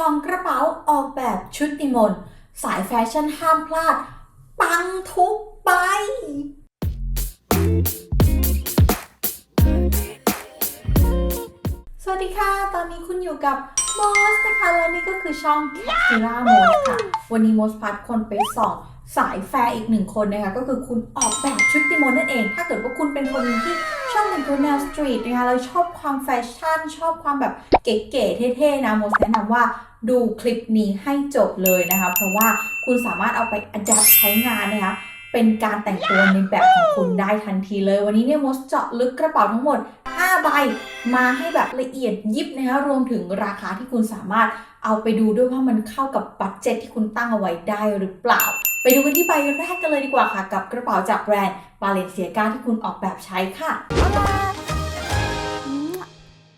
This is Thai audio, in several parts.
ซองกระเป๋าออกแบบชุดติมนสายแฟชั่นห้ามพลาด ปังทุกใบสวัสดีค่ะ ตอนนี้คุณอยู่กับมอสนะคะและนี่ก็คือช่อง c a t i r a m o s ค่ะ วันนี้มอสพัดคนไปส่องสายแฟร์อีกหนึ่งคนนะคะ ก็คือคุณออกแบบชุดติมนนั่นเอง ถ้าเกิดว่าคุณเป็นคนที่ ชอบแต่งตัวแนวสตรีทนะคะแล้วชอบความแฟชั่น ชอบความแบบเก๋ๆเท่ๆนะโมแนะนำว่าดูคลิปนี้ให้จบเลยนะคะ เพราะว่าคุณสามารถเอาไป adapt ใช้งานนะคะเป็นการแต่งตัวในแบบของคุณได้ทันทีเลย วันนี้เนี่ยมดเจาะลึกกระเป๋าทั้งหมด 5 ใบ มาให้แบบละเอียดยิบนะคะรวมถึงราคาที่คุณสามารถเอาไปดูด้วยว่ามันเข้ากับบัตเจ็ตที่คุณตั้งเอาไว้ได้หรือเปล่า ไปดูกันที่ใบแรกกันเลยดีกว่าค่ะ กับกระเป๋าจากแบรนด์บาเลนเซียกาที่คุณออกแบบใช้ค่ะ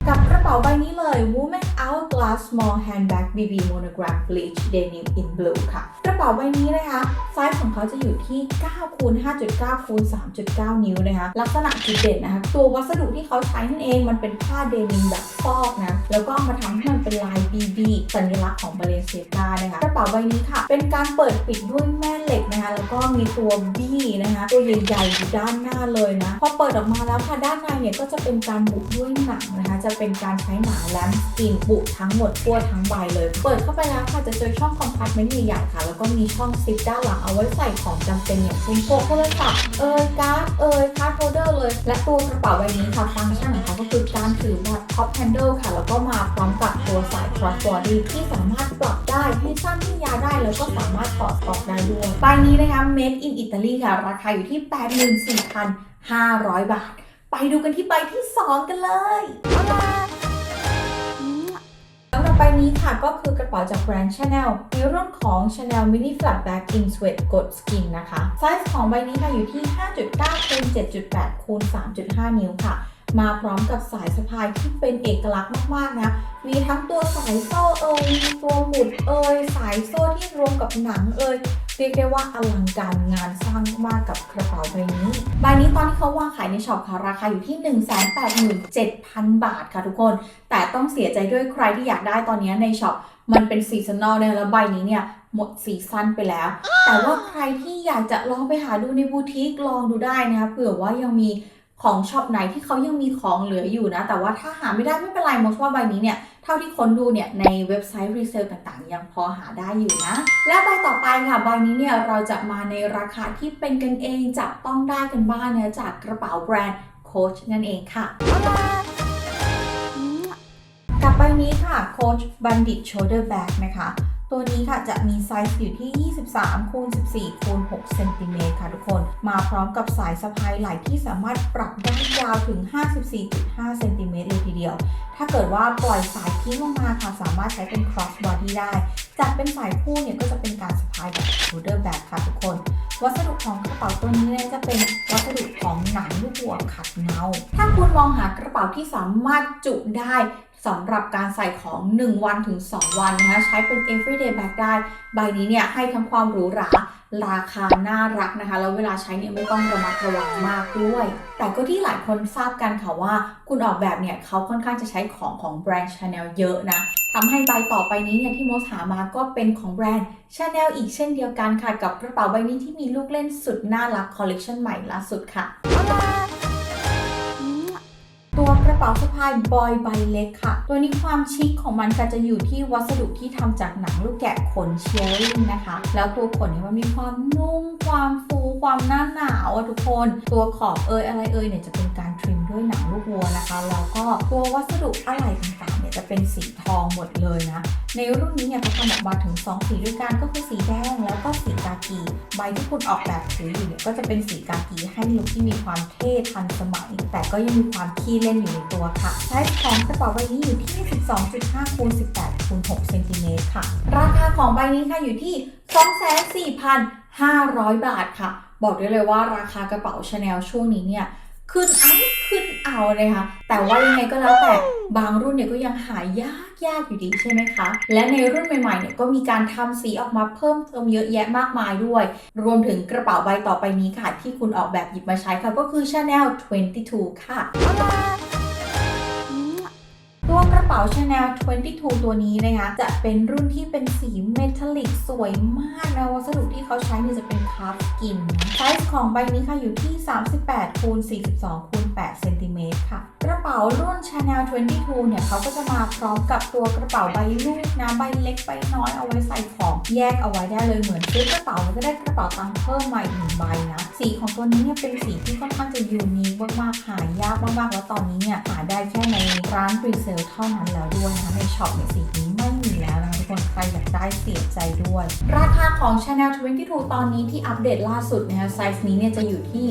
กับกระเป๋าใบนี้เลย Woman Hourglass Small Handbag BB Monogram Bleach Denim in Blue ค่ะกระ เป๋าใบนี้นะคะไซส์ของเขาจะอยู่ที่9คูณ5.9คูณ3.9 นิ้วนะคะ ลักษณะจุดเด่นนะคะ ตัววัสดุที่เขาใช้นั่นเองมันเป็นผ้าเดนิมแบบฟอกนะ แล้วก็มาทำให้มันเป็นลาย BB สัญลักษณ์ของบาเลเซียกานะคะกระเป๋าใบนี้ค่ะ เป็นการเปิดปิดด้วยแม่เหล็กนะคะ แล้วก็มีตัวบี้นะคะ ตัวใหญ่ๆอยู่ด้านหน้าเลยนะ พอเปิดออกมาแล้วค่ะด้านในเนี่ยก็จะเป็นการบุด้วยหนังนะคะ จะเป็นการใช้หนังแลมสกินบุทั้งหมดทั่วทั้งใบเลย เปิดเข้าไปแล้วค่ะจะเจอช่องคอมพาร์ตเมนต์ใหญ่ๆค่ะแล้วก็มีช่องซิปด้านหลังเอาไว้ใส่ของจำเป็นอย่างเช่นพวกโทรศัพท์เอ่ยการ์ดเอ่ยคาร์ดโฮลเดอร์เลย และตัวกระเป๋าใบนี้ค่ะฟังก์ชันของเขาก็คือการถือแบบท็อปแฮนเดิลค่ะแล้วก็มาพร้อมกับตัวสาย cross body ที่สามารถปรับได้ให้สั้นให้ยาวได้แล้วก็สามารถถอดออกได้ด้วยใบนี้นะคะ made in Italy ค่ะ ราคาอยู่ที่ 84,500 บาท ไปดูกันที่ใบที่ 2 กันเลยสำหรับ ใบนี้ค่ะก็คือกระเป๋าจากแบรนด์ Chanel ในรุ่นของ Chanel Mini Flat Bag in Suede Gold Skin นะคะ ไซส์ของใบนี้ค่ะอยู่ที่ 5.9คูณ7.8คูณ3.5 นิ้วค่ะ มาพร้อมกับสายสะพายที่เป็นเอกลักษณ์มากๆนะ มีทั้งตัวสายโซ่เอ่ยมีตัวหมุดเอ่ยสายโซ่ที่รวมกับหนังเอ่ยเรียกได้ว่าอลังการงานสร้างมากกับกระเป๋าใบนี้ ใบนี้ตอนที่เขาวางขายในช็อปค่ะราคาอยู่ที่ 187,000 บาทค่ะทุกคน แต่ต้องเสียใจด้วยใครที่อยากได้ตอนนี้ในช็อปมันเป็นซีซันอลเนี่ยแล้วใบนี้เนี่ยหมดซีซั่นไปแล้ว แต่ว่าใครที่อยากจะลองไปหาดูในบูติกลองดูได้นะคะเผื่อว่ายังมี ของช็อปไหนที่เขายังมีของเหลืออยู่นะ แต่ว่าถ้าหาไม่ได้ไม่เป็นไรมองว่าใบนี้เนี่ยเท่าที่ค้นดูเนี่ยในเว็บไซต์รีเซลต่างๆ ยังพอหาได้อยู่นะ และใบต่อไปค่ะใบนี้เนี่ยเราจะมาในราคาที่เป็นกันเองจับต้องได้กันบ้างนะจากกระเป๋าแบรนด์โคชนั่นเองค่ะกับใบนี้ค่ะ Coach Bandit Shoulder Bag นะคะ ตัวนี้ค่ะจะมีไซส์อยู่ที่ 23คูณ14คูณ6เซนติเมตรค่ะทุกคน มาพร้อมกับสายสะพายไหล่ที่สามารถปรับได้ยาวถึง 54.5เซนติเมตรเลยทีเดียว ถ้าเกิดว่าปล่อยสายทิ้งลงมาค่ะสามารถใช้เป็น cross body ได้จัดเป็นสายคู่เนี่ยก็จะเป็นการสะพายแบบ shoulder bag ค่ะทุกคน วัสดุของกระเป๋าตัวนี้เนี่ยจะเป็นวัสดุของหนังลูกวัวขัดเงา ถ้าคุณมองหากระเป๋าที่สามารถจุได้ สำหรับการใส่ของ 1 วันถึง 2 วันนะคะใช้เป็น everyday bag ได้ ใบนี้เนี่ยให้ทั้งความหรูหราราคาน่ารักนะคะ แล้วเวลาใช้เนี่ยไม่ต้องระมัดระวังมากด้วย แต่ก็ที่หลายคนทราบกันค่ะว่า คุณออกแบบเนี่ยเขาค่อนข้างจะใช้ของของแบรนด์ Chanel เยอะนะทำให้ใบต่อไปนี้เนี่ยที่โมสหามาก็เป็นของแบรนด์ Chanel อีกเช่นเดียวกันค่ะ กับกระเป๋าใบนี้ที่มีลูกเล่นสุดน่ารักคอลเลกชันใหม่ล่าสุดค่ะ ป๋าสะพายบอยใบเล็กค่ะ ตัวนี้ความชิคของมันค่ะจะอยู่ที่วัสดุที่ทำจากหนังลูกแกะขนเชลลิงนะคะ แล้วตัวขนเนี่ยมันมีความนุ่ม ความฟูความหน้าหนาวอะทุกคน ตัวขอบเอยอะไรเอยเนี่ยจะเป็นการทริมด้วยหนังลูกวัวนะคะ แล้วก็ตัววัสดุอะไรต่าง เนี่ยจะเป็นสีทองหมดเลยนะ ในรุ่นนี้เนี่ยเขาทำออกมาถึง 2 สีด้วยกันก็คือสีแดงแล้วก็สีกากี ใบที่คุณออกแบบถืออยู่เนี่ยก็จะเป็นสีกากีให้ลุคที่มีความเท่ทันสมัย แต่ก็ยังมีความขี้เล่นอยู่ในตัวค่ะไซส์ของกระเป๋าใบนี้อยู่ที่ 12.5คูณ18คูณ6เซนติเมตรค่ะ ราคาของใบนี้ค่ะอยู่ที่ 24,500 บาทค่ะ บอกได้เลยว่าราคากระเป๋าชาแนลช่วงนี้เนี่ย ขึ้นเอาขึ้นเอาเลยค่ะ แต่ว่ายังไงก็แล้วแต่บางรุ่นเนี่ยก็ยังหายากยากอยู่ดีใช่ไหมคะ และในรุ่นใหม่ๆเนี่ยก็มีการทำสีออกมาเพิ่มเติมเยอะแยะมากมายด้วย รวมถึงกระเป๋าใบต่อไปนี้ค่ะ ที่คุณออกแบบหยิบมาใช้ค่ะก็คือ Chanel 22 ค่ะ วตัวกระเป๋า Chanel 22 ตัวนี้นะคะ จะเป็นรุ่นที่เป็นสีเมทัลลิกสวยมากนะวัสดุที่เขาใช้เนี่ยจะเป็นคาร์ฟสกินไซส์ของใบนี้ค่ะอยู่ที่ 38คูณ42คูณ8เซนติเมตรค่ะ กระเป๋ารุ่น Chanel 22 เนี่ยเขาก็จะมาพร้อมกับตัวกระเป๋าใบลูกนะใบเล็กใบน้อยเอาไว้ใส่ของแยกเอาไว้ได้เลยเหมือนซื้อกระเป๋าก็ได้กระเป๋าตังค์เพิ่มมาอีกหนึ่งใบนะสีของตัวนี้เนี่ยเป็นสีที่ค่อนข้างจะยูนิคมากๆหายากมากๆแล้วตอนนี้เนี่ยหาได้แค่ในร้านรีเซลเท่านั้นแล้วด้วยนะคะในช็อปเนี่ยสีนี้ไม่มีแล้วนะคะทุกคนใครอยากได้เสียใจด้วย ราคาของ Chanel 22 ตอนนี้ที่อัปเดตล่าสุดนะคะไซส์นี้เนี่ยจะอยู่ที่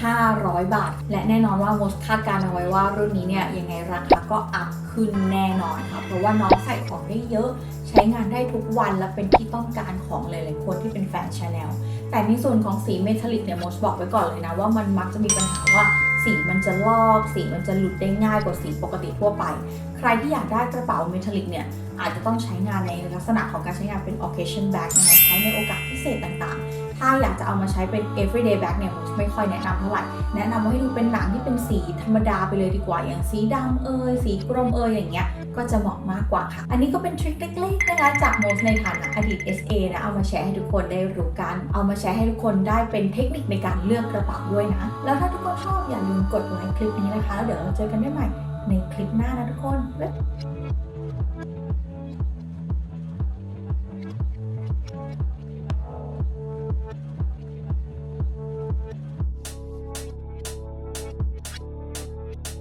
26,500 บาท และแน่นอนว่าโมสคาดการณ์เอาไว้ว่ารุ่นนี้เนี่ยยังไงราคาก็อัพขึ้นแน่นอนค่ะ เพราะว่าน้องใส่ของได้เยอะ ใช้งานได้ทุกวันและเป็นที่ต้องการของหลายๆคนที่เป็นแฟน Chanel แต่ในส่วนของสีเมทัลลิกเนี่ยโมสบอกไว้ก่อนเลยนะว่ามันมักจะมีปัญหาว่า สีมันจะลอก สีมันจะหลุดได้ง่ายกว่าสีปกติทั่วไป ใครที่อยากได้กระเป๋าเมทัลลิกเนี่ยอาจจะต้องใช้งานในลักษณะของการใช้งานเป็น occasion bag นะคะใช้ในโอกาสพิเศษต่างๆ ถ้าอยากจะเอามาใช้เป็น everyday bag เนี่ยผมไม่ค่อยแนะนำเท่าไหร่ แนะนำว่าให้ดูเป็นหนังที่เป็นสีธรรมดาไปเลยดีกว่า อย่างสีดำเอยสีกรมเอยอย่างเงี้ยก็จะเหมาะมากกว่าค่ะ อันนี้ก็เป็นทริคเล็กๆนะคะจากโมสในฐานะอดีต SA นะเอามาแชร์ให้ทุกคนได้รู้กัน เอามาแชร์ให้ทุกคนได้เป็นเทคนิคในการเลือกกระเป๋าด้วยนะ แล้วถ้า ทุกคนชอบอย่าลืมกดไลค์คลิปนี้นะคะแล้วเดี๋ยวเราเจอกันได้ใหม่ในคลิปหน้านะทุกคนบ๊ายบาย